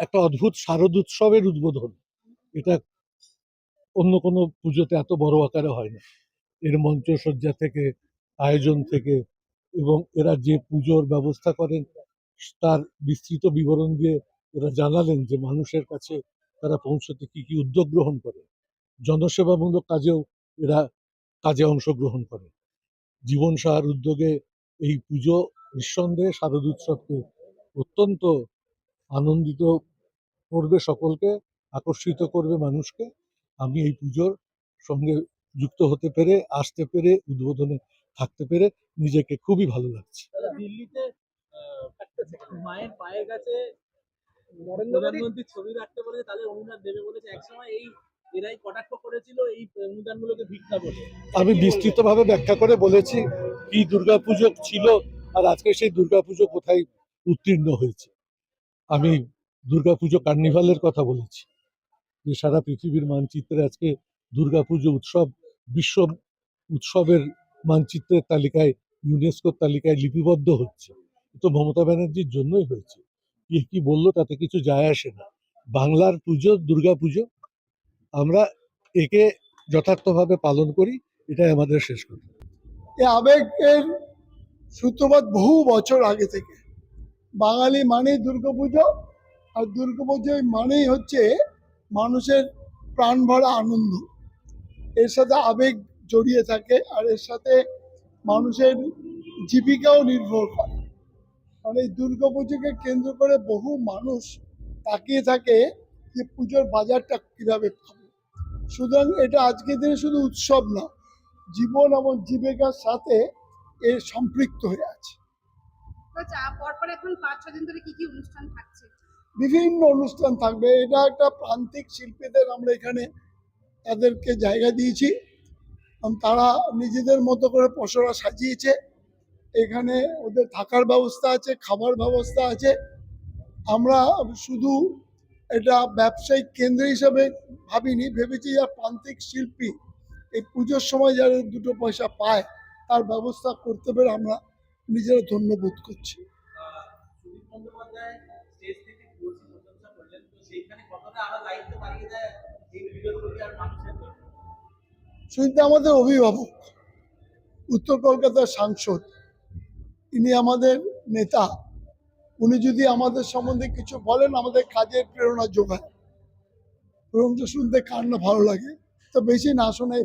একটা অদ্ভুত শারদ উৎসবের উদ্বোধন। এটা অন্য কোনো পুজোতে এত বড় আকারে হয় না। এর মঞ্চসজ্জা থেকে, আয়োজন থেকে এবং এরা যে পুজোর ব্যবস্থা করেন, তার বিস্তৃত বিবরণ দিয়ে এরা জানালেন যে মানুষের কাছে তারা পৌঁছতে কি কি উদ্যোগ গ্রহণ করে। জনসেবামূলক কাজেও এরা কাজে অংশগ্রহণ করে। জীবন সাহার উদ্যোগে এই পুজো নিঃসন্দেহে শারদ উৎসবকে অত্যন্ত আনন্দিত করবে সকলকে আকর্ষিত করবে মানুষকে। আমি এই পুজোর সঙ্গে যুক্ত হতে পেরে আসতে পেরে উদ্বোধনে থাকতে পেরে নিজেকে খুবই ভালো লাগছে। দিল্লিতে আহ, মায়ের কাছে প্রধানমন্ত্রী ছবি রাখতে বলেছে তাদের অনুদান দেবে বলেছে। একসময় এই এরাই কটাক্ষ করেছিল এই অনুদানগুলোকে ভিক্ষা বলে। আমি বিস্তৃতভাবে ব্যাখ্যা করে বলেছি কি দুর্গাপুজো ছিল আর আজকে সেই দুর্গাপুজো কোথায় উত্তীর্ণ হয়েছে। আমি দুর্গাপুজো কার্নিভালের কথা বলেছি। যে সারা পৃথিবীর মানচিত্রে আজকে দুর্গাপুজো উৎসব, বিশ্ব উৎসবের মানচিত্রের তালিকায়, ইউনেস্কোর তালিকায় লিপিবদ্ধ হচ্ছে। তো মমতা ব্যানার্জির জন্যই হয়েছে। কে কি বলল তাতে কিছু যায় আসে না। বাংলার পুজো, দুর্গাপুজো, আমরা একে যথার্থভাবে পালন করি, এটাই আমাদের শেষ কথা। এ আবেগের সূত্রপাত বহু বছর আগে থেকে। বাঙালি মানেই দুর্গাপুজো আর দুর্গাপুজো মানেই হচ্ছে মানুষের প্রাণ ভরা আনন্দ। এর সাথে আবেগ জড়িয়ে থাকে আর এর সাথে মানুষের জীবিকাও নির্ভর করে। কারণ এই দুর্গাপুজোকে কেন্দ্র করে বহু মানুষ তাকিয়ে থাকে যে পুজোর বাজারটা কীভাবে পাবে। সুতরাং এটা আজকের দিনে শুধু উৎসব না, জীবন এবং জীবিকার সাথে এর সম্পৃক্ত হয়ে আছে। আচ্ছা পরপর এখন পাঁচ ধরে কি কি অনুষ্ঠান থাকছে? বিভিন্ন অনুষ্ঠান থাকবে। এটা একটা প্রান্তিক শিল্পীদের আমরা এখানে তাদেরকে জায়গা দিয়েছি। তারা নিজেদের মতো করে পসরা সাজিয়েছে। এখানে ওদের থাকার ব্যবস্থা আছে, খাবার ব্যবস্থা আছে। আমরা শুধু এটা ব্যবসায়িক কেন্দ্র হিসাবে ভাবিনি, ভেবেছি যারা প্রান্তিক শিল্পী এই পুজোর সময় যারা দুটো পয়সা পায়, তার ব্যবস্থা করতে পেরে আমরা নিজেরা ধন্যবোধ করছি। সুজিত আমাদের অভিভাবক, উত্তর কলকাতার সাংসদ। ইনি আমাদের নেতা। উনি যদি আমাদের সম্বন্ধে কিছু বলেন, আমাদের কাজের প্রেরণা যোগায়। তো শুনতে কার না ভালো লাগে, তো বেশি না শোনাই